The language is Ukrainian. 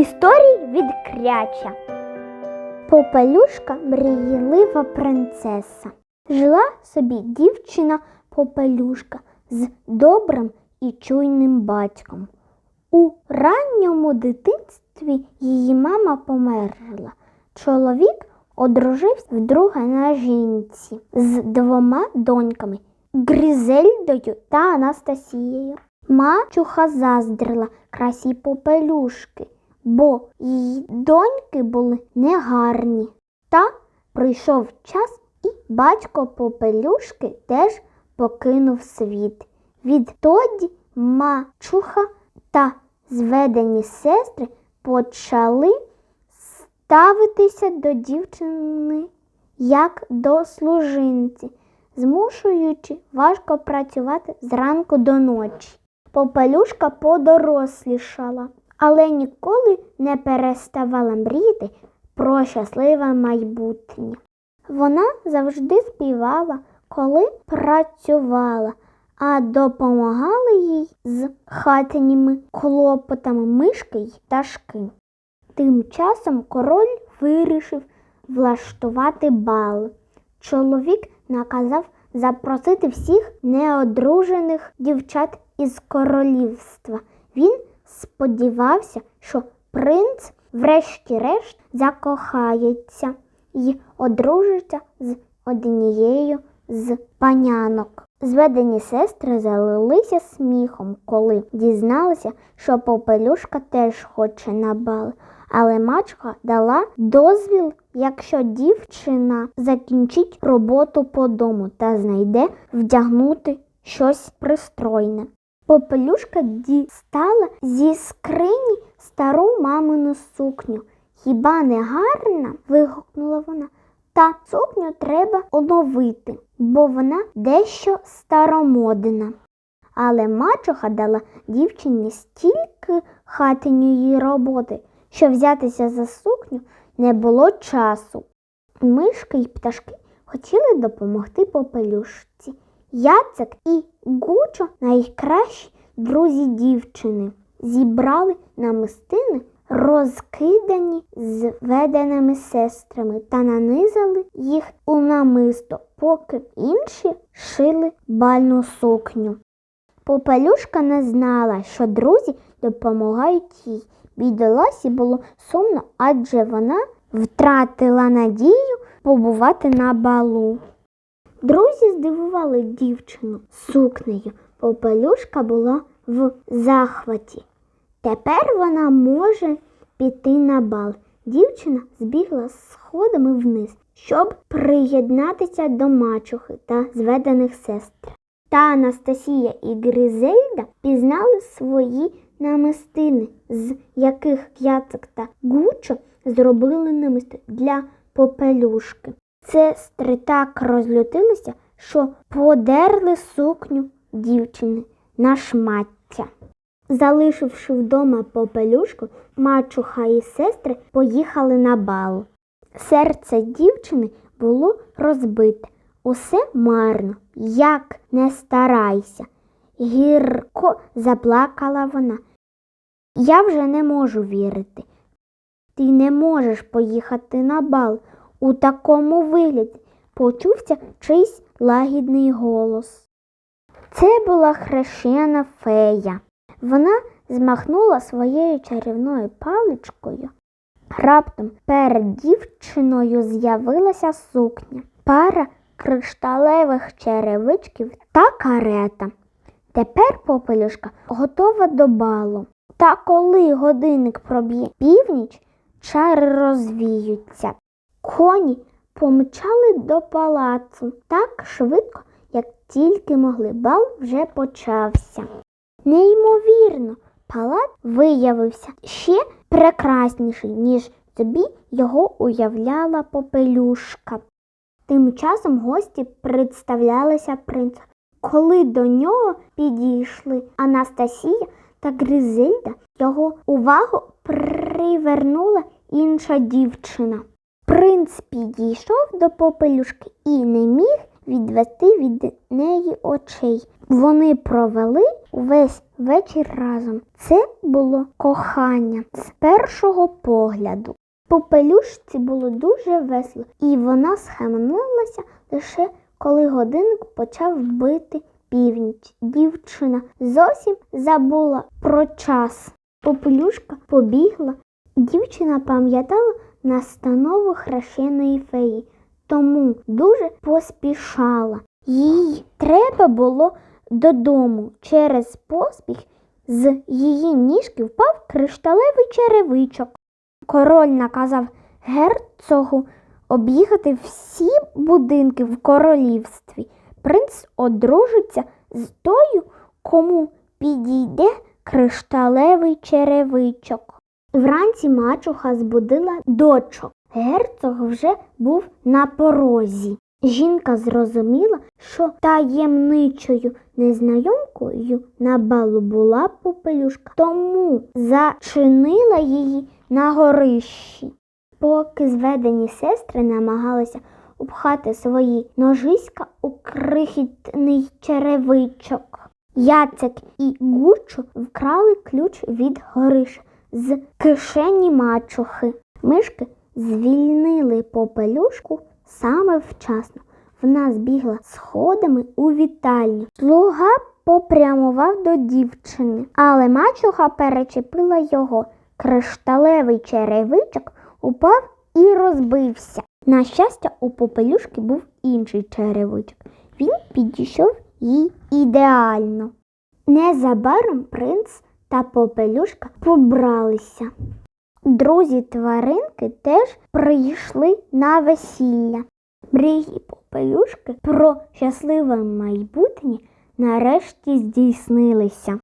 Історії від кряча. Попелюшка мрійлива принцеса. Жила собі дівчина Попелюшка з добрим і чуйним батьком. У ранньому дитинстві її мама померла. Чоловік одружився вдруге на жінці з двома доньками Грізельдою та Анастасією. Мачуха заздрила красі попелюшки, бо її доньки були негарні. Та прийшов час, і батько попелюшки теж покинув світ. Відтоді мачуха та зведені сестри почали ставитися до дівчини як до служинці, змушуючи важко працювати зранку до ночі. Попелюшка подорослішала, але ніколи не переставала мріяти про щасливе майбутнє. Вона завжди співала, коли працювала, а допомагали їй з хатніми клопотами мишки й пташки. Тим часом король вирішив влаштувати бал. Чоловік наказав запросити всіх неодружених дівчат із королівства. Він сподівався, що принц, врешті-решт, закохається і одружиться з однією з панянок. Зведені сестри залилися сміхом, коли дізналися, що попелюшка теж хоче на бал. Але мачка дала дозвіл, якщо дівчина закінчить роботу по дому та знайде вдягнути щось пристройне. Попелюшка дістала зі скрині стару мамину сукню. Хіба не гарна? вигукнула вона. Та сукню треба оновити, бо вона дещо старомодна. Але мачуха дала дівчині стільки хатиньої роботи, що взятися за сукню не було часу. Мишки й пташки хотіли допомогти попелюшці. Яцек і Гучо, найкращі друзі дівчини, зібрали намистини, розкидані зведеними сестрами, та нанизали їх у намисто, поки інші шили бальну сукню. Попелюшка не знала, що друзі допомагають їй. Бідоласі було сумно, адже вона втратила надію побувати на балу. Друзі здивували дівчину сукнею. Попелюшка була в захваті. Тепер вона може піти на бал. Дівчина збігла сходами вниз, щоб приєднатися до мачухи та зведених сестр. Та Анастасія і Гризельда пізнали свої намистини, з яких Яцек та Гучо зробили намисти для попелюшки. Сестри так розлютилися, що подерли сукню дівчини на шмаття. Залишивши вдома попелюшку, мачуха і сестри поїхали на бал. Серце дівчини було розбите. Усе марно, як не старайся. Гірко заплакала вона. Я вже не можу вірити. Ти не можеш поїхати на бал у такому вигляді, почувся чийсь лагідний голос. Це була хрещена фея. Вона змахнула своєю чарівною паличкою. Раптом перед дівчиною з'явилася сукня, пара кришталевих черевичків та карета. Тепер попелюшка готова до балу. Та коли годинник проб'є північ, чари розвіються. Коні помчали до палацу так швидко, як тільки могли. Бал вже почався. Неймовірно, палац виявився ще прекрасніший, ніж собі його уявляла попелюшка. Тим часом гості представлялися принцу. Коли до нього підійшли Анастасія та Гризельда, його увагу привернула інша дівчина. Принц підійшов до попелюшки і не міг відвести від неї очей. Вони провели увесь вечір разом. Це було кохання з першого погляду. Попелюшці було дуже весело, і вона схаменулася лише коли годинник почав бити північ. Дівчина зовсім забула про час. Попелюшка побігла. Дівчина пам'ятала настанову хрещеної феї, тому дуже поспішала. Їй треба було додому. Через поспіх з її ніжки впав кришталевий черевичок. Король наказав герцогу об'їхати всі будинки в королівстві. Принц одружиться з тою, кому підійде кришталевий черевичок. Вранці мачуха збудила дочок. Герцог вже був на порозі. Жінка зрозуміла, що таємничою незнайомкою на балу була попелюшка, тому зачинила її на горищі. Поки зведені сестри намагалися upхати свої ножиська у крихітний черевичок. Яцек і Гучу вкрали ключ від гориш з кишені мачухи. Мишки звільнили попелюшку саме вчасно. Вона збігла сходами у вітальню. Слуга попрямував до дівчини, але мачуха перечепила його. Кришталевий черевичок упав і розбився. На щастя, у попелюшки був інший черевичок. Він підійшов їй ідеально. Незабаром принц та попелюшка побралися. Друзі тваринки теж прийшли на весілля. Мрії попелюшки про щасливе майбутнє нарешті здійснилися.